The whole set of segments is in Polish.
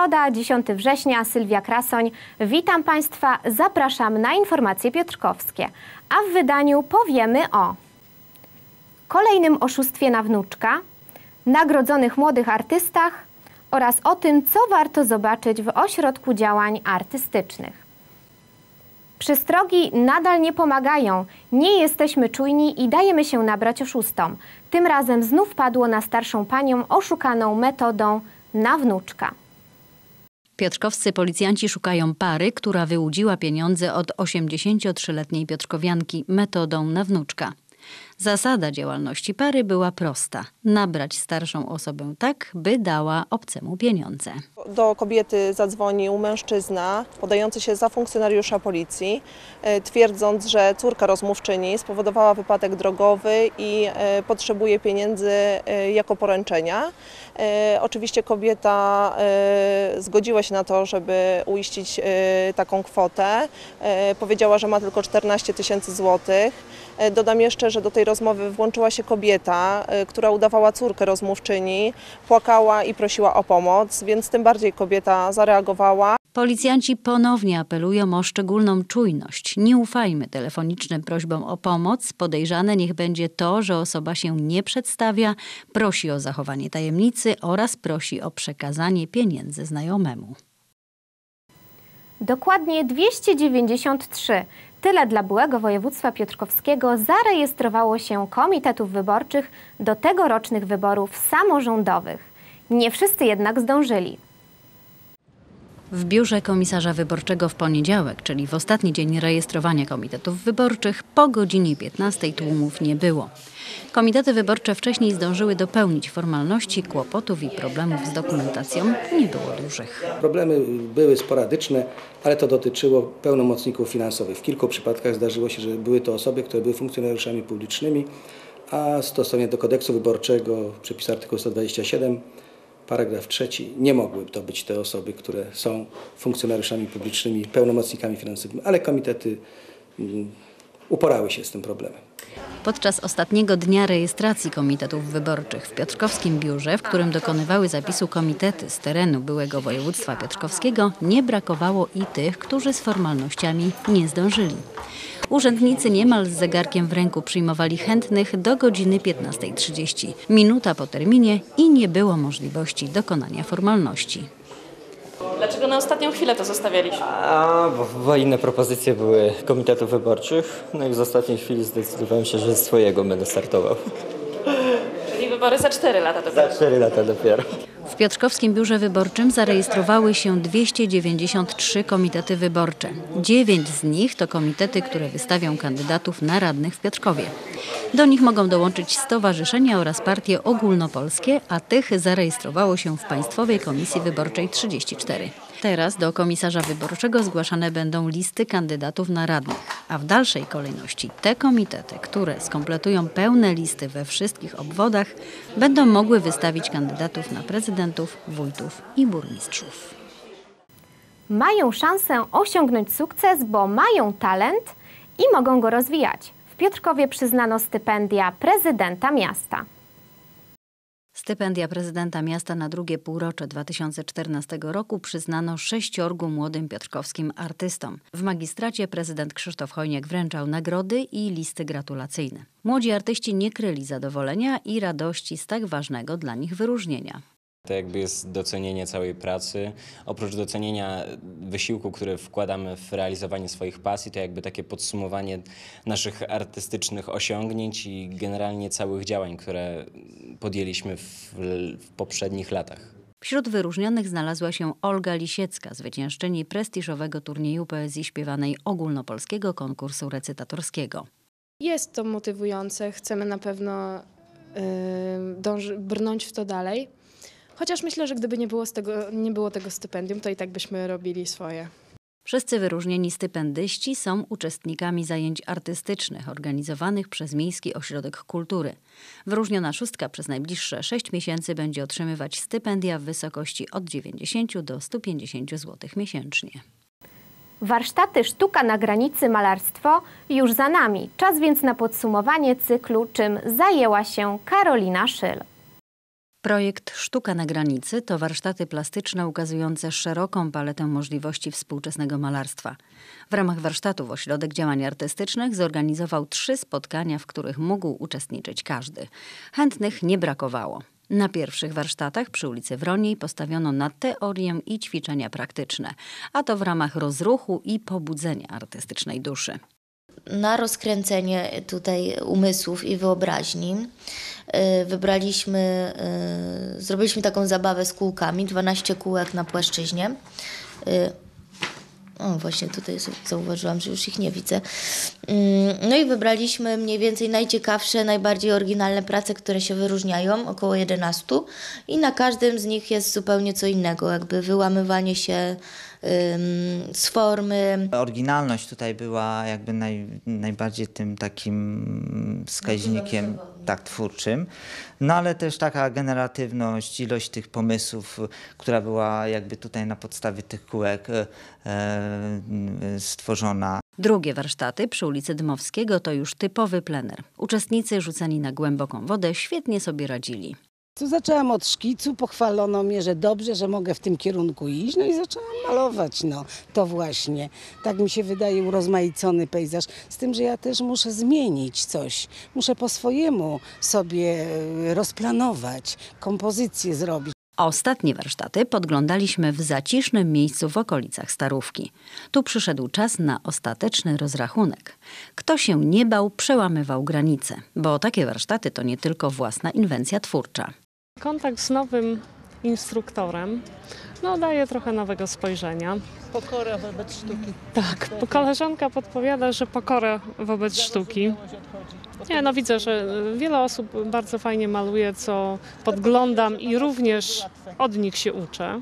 Środa, 10 września, Sylwia Krasoń. Witam Państwa, zapraszam na informacje piotrkowskie. A w wydaniu powiemy o kolejnym oszustwie na wnuczka, nagrodzonych młodych artystach oraz o tym, co warto zobaczyć w ośrodku działań artystycznych. Przystrogi nadal nie pomagają. Nie jesteśmy czujni i dajemy się nabrać oszustom. Tym razem znów padło na starszą panią oszukaną metodą na wnuczka. Piotrkowscy policjanci szukają pary, która wyłudziła pieniądze od 83-letniej piotrkowianki metodą na wnuczka. Zasada działalności pary była prosta: nabrać starszą osobę tak, by dała obcemu pieniądze. Do kobiety zadzwonił mężczyzna podający się za funkcjonariusza policji, e, twierdząc, że córka rozmówczyni spowodowała wypadek drogowy i e, potrzebuje pieniędzy e, jako poręczenia. Oczywiście kobieta zgodziła się na to, żeby uiścić taką kwotę. Powiedziała, że ma tylko 14 tysięcy złotych. Dodam jeszcze, że do tej rozmowy włączyła się kobieta, która udawała córkę rozmówczyni, płakała i prosiła o pomoc, więc tym bardziej kobieta zareagowała. Policjanci ponownie apelują o szczególną czujność. Nie ufajmy telefonicznym prośbom o pomoc. Podejrzane niech będzie to, że osoba się nie przedstawia, prosi o zachowanie tajemnicy oraz prosi o przekazanie pieniędzy znajomemu. Dokładnie 293. Tyle dla byłego województwa piotrkowskiego zarejestrowało się komitetów wyborczych do tegorocznych wyborów samorządowych. Nie wszyscy jednak zdążyli. W biurze komisarza wyborczego w poniedziałek, czyli w ostatni dzień rejestrowania komitetów wyborczych, po godzinie 15 tłumów nie było. Komitety wyborcze wcześniej zdążyły dopełnić formalności, kłopotów i problemów z dokumentacją nie było dużych. Problemy były sporadyczne, ale to dotyczyło pełnomocników finansowych. W kilku przypadkach zdarzyło się, że były to osoby, które były funkcjonariuszami publicznymi, a stosownie do kodeksu wyborczego, przepis artykuł 127, paragraf trzeci, nie mogły to być te osoby, które są funkcjonariuszami publicznymi, pełnomocnikami finansowymi, ale komitety mm, uporały się z tym problemem. Podczas ostatniego dnia rejestracji komitetów wyborczych w Piotrkowskim biurze, w którym dokonywały zapisu komitety z terenu byłego województwa piotrkowskiego, nie brakowało i tych, którzy z formalnościami nie zdążyli. Urzędnicy niemal z zegarkiem w ręku przyjmowali chętnych do godziny 15.30. Minuta po terminie i nie było możliwości dokonania formalności. Dlaczego na ostatnią chwilę to zostawialiśmy? A, bo, bo inne propozycje były komitetów wyborczych. No i w ostatniej chwili zdecydowałem się, że z swojego będę startował. Czyli wybory za 4 lata dopiero. Za 4 lata dopiero. W Piotrkowskim Biurze Wyborczym zarejestrowały się 293 komitety wyborcze. Dziewięć z nich to komitety, które wystawią kandydatów na radnych w Piotrkowie. Do nich mogą dołączyć stowarzyszenia oraz partie ogólnopolskie, a tych zarejestrowało się w Państwowej Komisji Wyborczej 34. Teraz do komisarza wyborczego zgłaszane będą listy kandydatów na radnych, a w dalszej kolejności te komitety, które skompletują pełne listy we wszystkich obwodach, będą mogły wystawić kandydatów na prezydentów, wójtów i burmistrzów. Mają szansę osiągnąć sukces, bo mają talent i mogą go rozwijać. W Piotrkowie przyznano stypendia prezydenta miasta. Stypendia prezydenta miasta na drugie półrocze 2014 roku przyznano sześciorgu młodym piotrkowskim artystom. W magistracie prezydent Krzysztof Hojniak wręczał nagrody i listy gratulacyjne. Młodzi artyści nie kryli zadowolenia i radości z tak ważnego dla nich wyróżnienia. To jakby jest docenienie całej pracy. Oprócz docenienia wysiłku, który wkładamy w realizowanie swoich pasji, to jakby takie podsumowanie naszych artystycznych osiągnięć i generalnie całych działań, które podjęliśmy w, w poprzednich latach. Wśród wyróżnionych znalazła się Olga Lisiecka, zwyciężczyni prestiżowego turnieju poezji śpiewanej ogólnopolskiego konkursu recytatorskiego. Jest to motywujące, chcemy na pewno yy, dąży, brnąć w to dalej. Chociaż myślę, że gdyby nie było, z tego, nie było tego stypendium, to i tak byśmy robili swoje. Wszyscy wyróżnieni stypendyści są uczestnikami zajęć artystycznych organizowanych przez Miejski Ośrodek Kultury. Wyróżniona szóstka przez najbliższe 6 miesięcy będzie otrzymywać stypendia w wysokości od 90 do 150 zł miesięcznie. Warsztaty Sztuka na granicy malarstwo już za nami. Czas więc na podsumowanie cyklu, czym zajęła się Karolina Szyl. Projekt Sztuka na granicy to warsztaty plastyczne ukazujące szeroką paletę możliwości współczesnego malarstwa. W ramach warsztatów Ośrodek Działań Artystycznych zorganizował trzy spotkania, w których mógł uczestniczyć każdy. Chętnych nie brakowało. Na pierwszych warsztatach przy ulicy Wroniej postawiono na teorię i ćwiczenia praktyczne, a to w ramach rozruchu i pobudzenia artystycznej duszy. Na rozkręcenie tutaj umysłów i wyobraźni wybraliśmy, y, zrobiliśmy taką zabawę z kółkami, 12 kółek na płaszczyźnie. Y, O, właśnie tutaj zauważyłam, że już ich nie widzę. No i wybraliśmy mniej więcej najciekawsze, najbardziej oryginalne prace, które się wyróżniają, około 11 i na każdym z nich jest zupełnie co innego, jakby wyłamywanie się z formy, Oryginalność tutaj była jakby naj, najbardziej tym takim wskaźnikiem tak twórczym, no ale też taka generatywność, ilość tych pomysłów, która była jakby tutaj na podstawie tych kółek e, e, stworzona. Drugie warsztaty przy ulicy Dmowskiego to już typowy plener. Uczestnicy rzuceni na głęboką wodę świetnie sobie radzili. Tu zaczęłam od szkicu, pochwalono mnie, że dobrze, że mogę w tym kierunku iść, no i zaczęłam malować, no to właśnie. Tak mi się wydaje urozmaicony pejzaż, z tym, że ja też muszę zmienić coś. Muszę po swojemu sobie e, rozplanować, kompozycję zrobić. Ostatnie warsztaty podglądaliśmy w zacisznym miejscu w okolicach Starówki. Tu przyszedł czas na ostateczny rozrachunek. Kto się nie bał, przełamywał granice, bo takie warsztaty to nie tylko własna inwencja twórcza. Kontakt z nowym instruktorem no, daje trochę nowego spojrzenia. Pokora wobec sztuki. Tak, koleżanka podpowiada, że pokora wobec sztuki. Nie, no widzę, że wiele osób bardzo fajnie maluje, co podglądam i również od nich się uczę.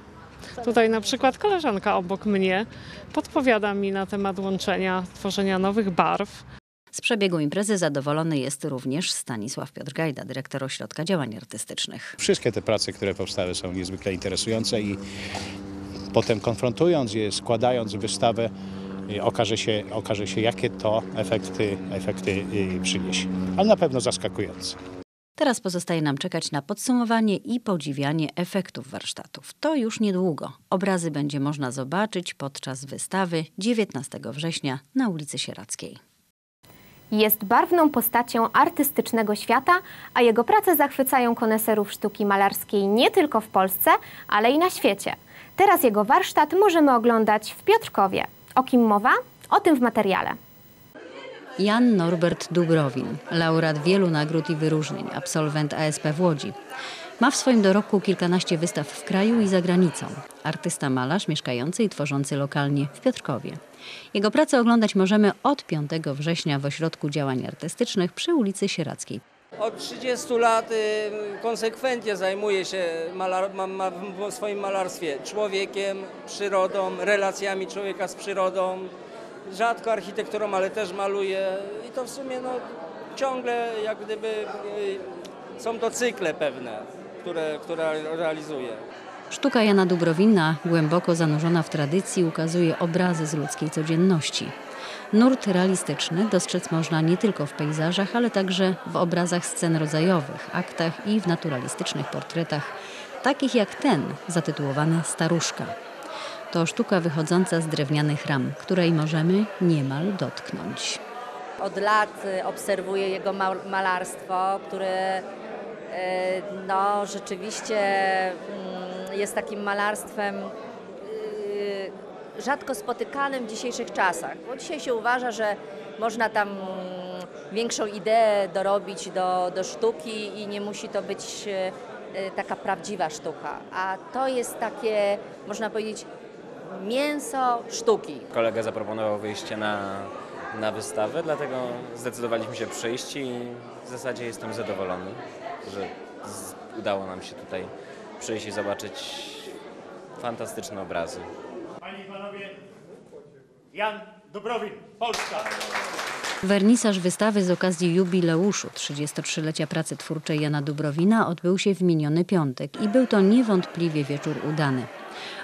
Tutaj na przykład koleżanka obok mnie podpowiada mi na temat łączenia, tworzenia nowych barw. Z przebiegu imprezy zadowolony jest również Stanisław Piotr Gajda, dyrektor Ośrodka Działań Artystycznych. Wszystkie te prace, które powstały są niezwykle interesujące i potem konfrontując je, składając wystawę, y, okaże się, okaże się jakie to efekty, efekty y, przyniesie. Ale na pewno zaskakujące. Teraz pozostaje nam czekać na podsumowanie i podziwianie efektów warsztatów. To już niedługo. Obrazy będzie można zobaczyć podczas wystawy 19 września na ulicy Sierackiej. Jest barwną postacią artystycznego świata, a jego prace zachwycają koneserów sztuki malarskiej nie tylko w Polsce, ale i na świecie. Teraz jego warsztat możemy oglądać w Piotrkowie. O kim mowa? O tym w materiale. Jan Norbert Dubrowin, laureat wielu nagród i wyróżnień, absolwent ASP w Łodzi. Ma w swoim dorobku kilkanaście wystaw w kraju i za granicą. Artysta malarz mieszkający i tworzący lokalnie w Piotrkowie. Jego pracę oglądać możemy od 5 września w Ośrodku Działań Artystycznych przy ulicy Sierackiej. Od 30 lat y, konsekwentnie zajmuję się malar, ma, ma, w swoim malarstwie człowiekiem, przyrodą, relacjami człowieka z przyrodą. Rzadko architekturą, ale też maluję i to w sumie no, ciągle jak gdyby y, są to cykle pewne, które, które realizuję. Sztuka Jana Dubrowina, głęboko zanurzona w tradycji, ukazuje obrazy z ludzkiej codzienności. Nurt realistyczny dostrzec można nie tylko w pejzażach, ale także w obrazach scen rodzajowych, aktach i w naturalistycznych portretach, takich jak ten zatytułowany Staruszka. To sztuka wychodząca z drewnianych ram, której możemy niemal dotknąć. Od lat y, obserwuję jego ma- malarstwo, które no, rzeczywiście mm, jest takim malarstwem y, rzadko spotykanym w dzisiejszych czasach. Bo dzisiaj się uważa, że można tam mm, większą ideę dorobić do, do sztuki i nie musi to być y, y, taka prawdziwa sztuka. A to jest takie, można powiedzieć, mięso sztuki. Kolega zaproponował wyjście na, na wystawę, dlatego zdecydowaliśmy się przyjść i w zasadzie jestem zadowolony, że z, udało nam się tutaj przyjść i zobaczyć fantastyczne obrazy. Panie i panowie, Jan Dubrowin, Polska. Wernisaż wystawy z okazji jubileuszu 33-lecia pracy twórczej Jana Dubrowina odbył się w miniony piątek i był to niewątpliwie wieczór udany.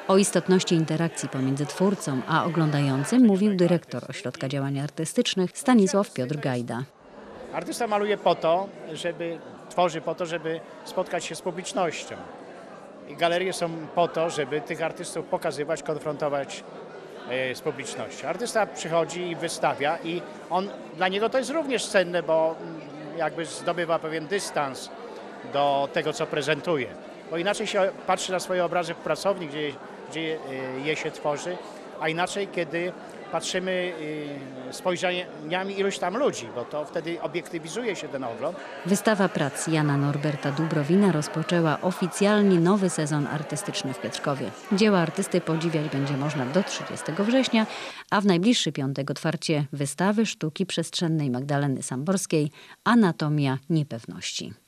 O istotności interakcji pomiędzy twórcą a oglądającym mówił dyrektor Ośrodka Działań Artystycznych Stanisław Piotr Gajda. Artysta maluje po to, żeby tworzy po to, żeby spotkać się z publicznością. I galerie są po to, żeby tych artystów pokazywać, konfrontować e, z publicznością. Artysta przychodzi i wystawia i on, dla niego to jest również cenne, bo mm, jakby zdobywa pewien dystans do tego, co prezentuje. Bo inaczej się patrzy na swoje obrazy w pracowni, gdzie, gdzie e, je się tworzy, a inaczej, kiedy patrzymy e, spojrzeniami iluś tam ludzi, bo to wtedy obiektywizuje się ten ogląd. Wystawa prac Jana Norberta Dubrowina rozpoczęła oficjalnie nowy sezon artystyczny w Piotrkowie. Dzieła artysty podziwiać będzie można do 30 września, a w najbliższy piątek otwarcie wystawy sztuki przestrzennej Magdaleny Samborskiej Anatomia niepewności.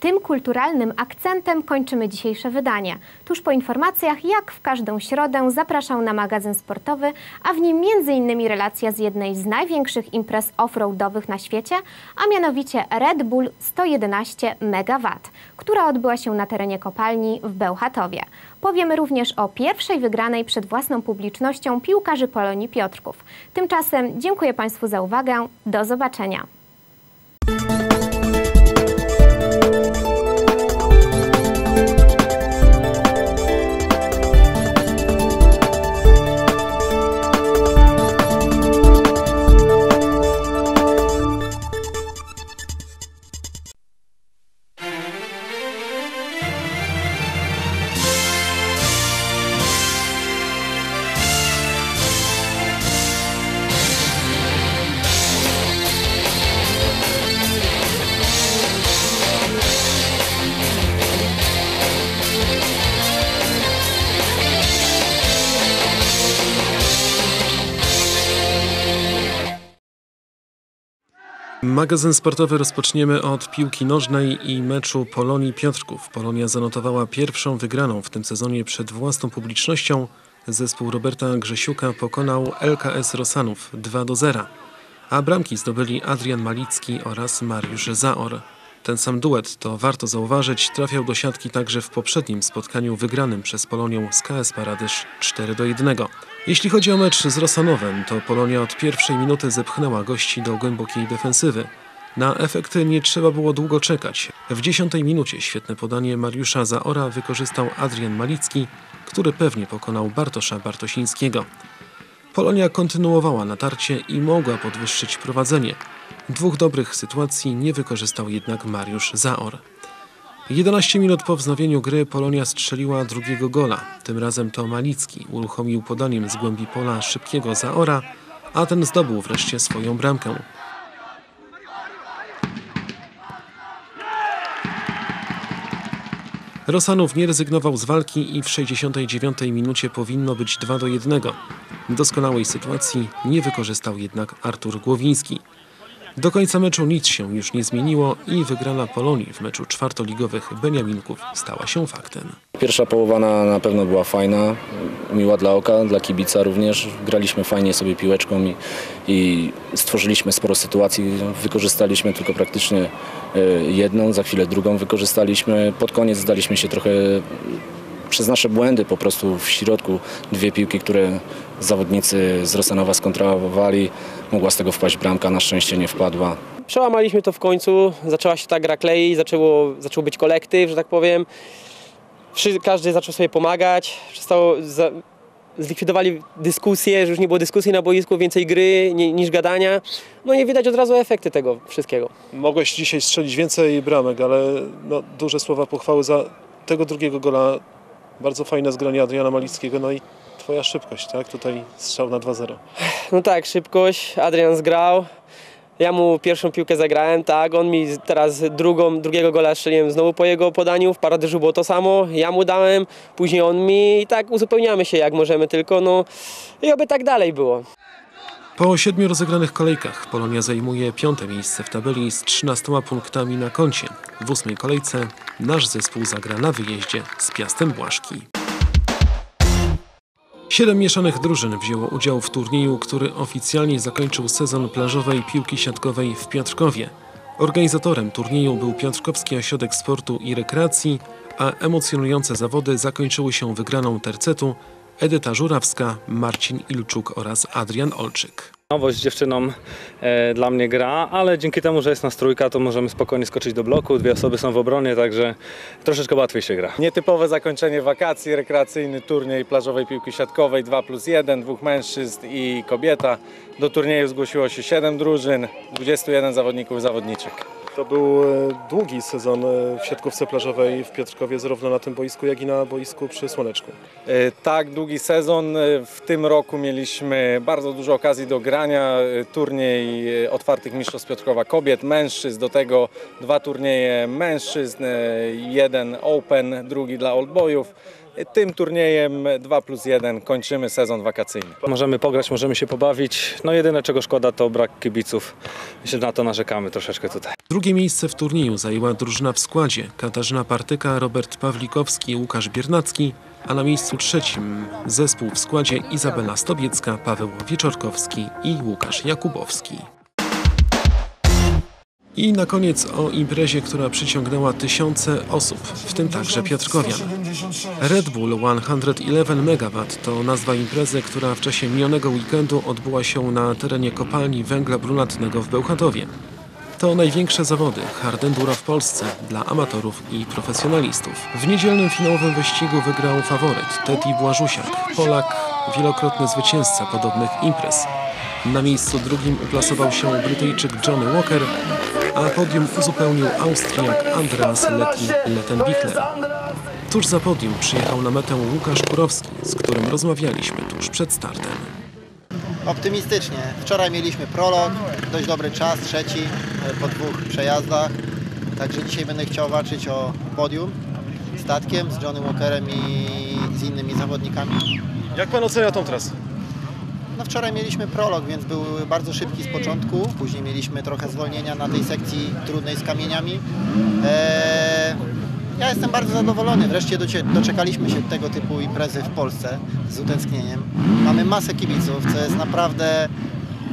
Tym kulturalnym akcentem kończymy dzisiejsze wydanie. Tuż po informacjach, jak w każdą środę, zapraszam na magazyn sportowy, a w nim m.in. relacja z jednej z największych imprez offroadowych na świecie, a mianowicie Red Bull 111 MW, która odbyła się na terenie kopalni w Bełchatowie. Powiemy również o pierwszej wygranej przed własną publicznością piłkarzy Polonii Piotrków. Tymczasem dziękuję Państwu za uwagę. Do zobaczenia. Magazyn sportowy rozpoczniemy od piłki nożnej i meczu Polonii Piotrków. Polonia zanotowała pierwszą wygraną w tym sezonie przed własną publicznością. Zespół Roberta Grzesiuka pokonał LKS Rosanów 2 do 0, a bramki zdobyli Adrian Malicki oraz Mariusz Zaor. Ten sam duet, to warto zauważyć, trafiał do siatki także w poprzednim spotkaniu wygranym przez Polonią z KS Paradyż 4 do 1. Jeśli chodzi o mecz z Rosanowem, to Polonia od pierwszej minuty zepchnęła gości do głębokiej defensywy. Na efekty nie trzeba było długo czekać. W dziesiątej minucie świetne podanie Mariusza Zaora wykorzystał Adrian Malicki, który pewnie pokonał Bartosza Bartosińskiego. Polonia kontynuowała natarcie i mogła podwyższyć prowadzenie. Dwóch dobrych sytuacji nie wykorzystał jednak Mariusz Zaor. 11 minut po wznowieniu gry Polonia strzeliła drugiego gola. Tym razem to Malicki uruchomił podaniem z głębi pola szybkiego Zaora, a ten zdobył wreszcie swoją bramkę. Rosanów nie rezygnował z walki i w 69 minucie powinno być 2 do 1. Doskonałej sytuacji nie wykorzystał jednak Artur Głowiński. Do końca meczu nic się już nie zmieniło i wygrana Polonii w meczu czwartoligowych Beniaminków stała się faktem. Pierwsza połowa na, na pewno była fajna, miła dla oka, dla kibica również. Graliśmy fajnie sobie piłeczką i, i stworzyliśmy sporo sytuacji. Wykorzystaliśmy tylko praktycznie e, jedną, za chwilę drugą wykorzystaliśmy. Pod koniec zdaliśmy się trochę przez nasze błędy po prostu w środku dwie piłki, które zawodnicy z Rosanowa skontrolowali. Mogła z tego wpaść bramka, na szczęście nie wpadła. Przełamaliśmy to w końcu, zaczęła się ta gra kleić, zaczęło, zaczął być kolektyw, że tak powiem. Każdy zaczął sobie pomagać, przestało, za, zlikwidowali dyskusje, że już nie było dyskusji na boisku, więcej gry ni- niż gadania. No i widać od razu efekty tego wszystkiego. Mogłeś dzisiaj strzelić więcej bramek, ale no, duże słowa pochwały za tego drugiego gola. Bardzo fajne zgranie Adriana Malickiego, no i twoja szybkość, tak? Tutaj strzał na 2-0. No tak, szybkość, Adrian zgrał. Ja mu pierwszą piłkę zagrałem, tak, on mi teraz drugą, drugiego gola strzeliłem znowu po jego podaniu, w paradyżu było to samo, ja mu dałem, później on mi i tak uzupełniamy się jak możemy tylko, no i oby tak dalej było. Po siedmiu rozegranych kolejkach Polonia zajmuje piąte miejsce w tabeli z 13 punktami na koncie. W ósmej kolejce nasz zespół zagra na wyjeździe z Piastem Błaszki. Siedem mieszanych drużyn wzięło udział w turnieju, który oficjalnie zakończył sezon plażowej piłki siatkowej w Piotrkowie. Organizatorem turnieju był Piotrkowski Ośrodek Sportu i Rekreacji, a emocjonujące zawody zakończyły się wygraną tercetu Edyta Żurawska, Marcin Ilczuk oraz Adrian Olczyk. Nowość dziewczynom e, dla mnie gra, ale dzięki temu, że jest nas trójka, to możemy spokojnie skoczyć do bloku. Dwie osoby są w obronie, także troszeczkę łatwiej się gra. Nietypowe zakończenie wakacji, rekreacyjny turniej plażowej piłki siatkowej 2 plus 1, dwóch mężczyzn i kobieta. Do turnieju zgłosiło się 7 drużyn, 21 zawodników i zawodniczek. To był e, długi sezon e, w siatkówce plażowej w Piotrkowie, zarówno na tym boisku, jak i na boisku przy Słoneczku. E, Tak, długi sezon. W tym roku mieliśmy bardzo dużo okazji do grania. Turniej otwartych mistrzostw Piotrkowa kobiet, mężczyzn, do tego dwa turnieje mężczyzn, jeden Open, drugi dla oldboyów. Tym turniejem 2 plus 1 kończymy sezon wakacyjny. Możemy pograć, możemy się pobawić. No jedyne czego szkoda to brak kibiców. Myślę, że na to narzekamy troszeczkę tutaj. Drugie miejsce w turnieju zajęła drużyna w składzie Katarzyna Partyka, Robert Pawlikowski, Łukasz Biernacki, a na miejscu trzecim zespół w składzie Izabela Stobiecka, Paweł Wieczorkowski i Łukasz Jakubowski. I na koniec o imprezie, która przyciągnęła tysiące osób, w tym także Piotrkowian. Red Bull 111 MW to nazwa imprezy, która w czasie minionego weekendu odbyła się na terenie kopalni węgla brunatnego w Bełchatowie. To największe zawody hard enduro w Polsce dla amatorów i profesjonalistów. W niedzielnym finałowym wyścigu wygrał faworyt Teddy Błażusiak, Polak, wielokrotny zwycięzca podobnych imprez. Na miejscu drugim uplasował się Brytyjczyk Johnny Walker, a podium uzupełnił Austriak Andreas Lettenbichler. Tuż za podium przyjechał na metę Łukasz Kurowski, z którym rozmawialiśmy tuż przed startem. Optymistycznie. Wczoraj mieliśmy prolog, dość dobry czas, trzeci e, po dwóch przejazdach. Także dzisiaj będę chciał walczyć o podium statkiem z Johnnym Walkerem i z innymi zawodnikami. Jak pan ocenia tą trasę? No wczoraj mieliśmy prolog, więc był bardzo szybki z początku. Później mieliśmy trochę zwolnienia na tej sekcji trudnej z kamieniami. Eee, ja jestem bardzo zadowolony. Wreszcie doczekaliśmy się tego typu imprezy w Polsce z utęsknieniem. Mamy masę kibiców, co jest naprawdę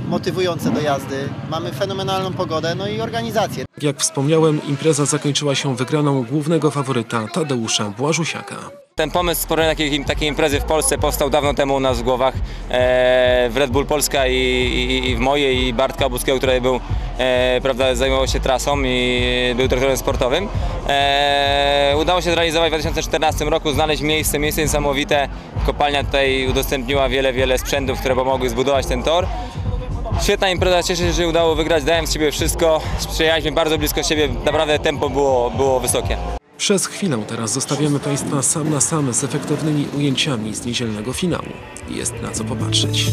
motywujące do jazdy. Mamy fenomenalną pogodę, no i organizację. Jak wspomniałem, impreza zakończyła się wygraną głównego faworyta Tadeusza Błażusiaka. Ten pomysł stworzenia takiej, takiej imprezy w Polsce powstał dawno temu u nas w głowach e, w Red Bull Polska i, i, i w mojej i Bartka Obuskiego, który był, e, prawda, zajmował się trasą i był dyrektorem sportowym. E, udało się zrealizować w 2014 roku, znaleźć miejsce, miejsce niesamowite. Kopalnia tutaj udostępniła wiele, wiele sprzętów, które pomogły zbudować ten tor. Świetna impreza, cieszę się, że udało wygrać, dałem z siebie wszystko, sprzyjaliśmy bardzo blisko siebie, naprawdę tempo było, było wysokie. Przez chwilę teraz zostawiamy Państwa sam na sam z efektownymi ujęciami z niedzielnego finału. Jest na co popatrzeć.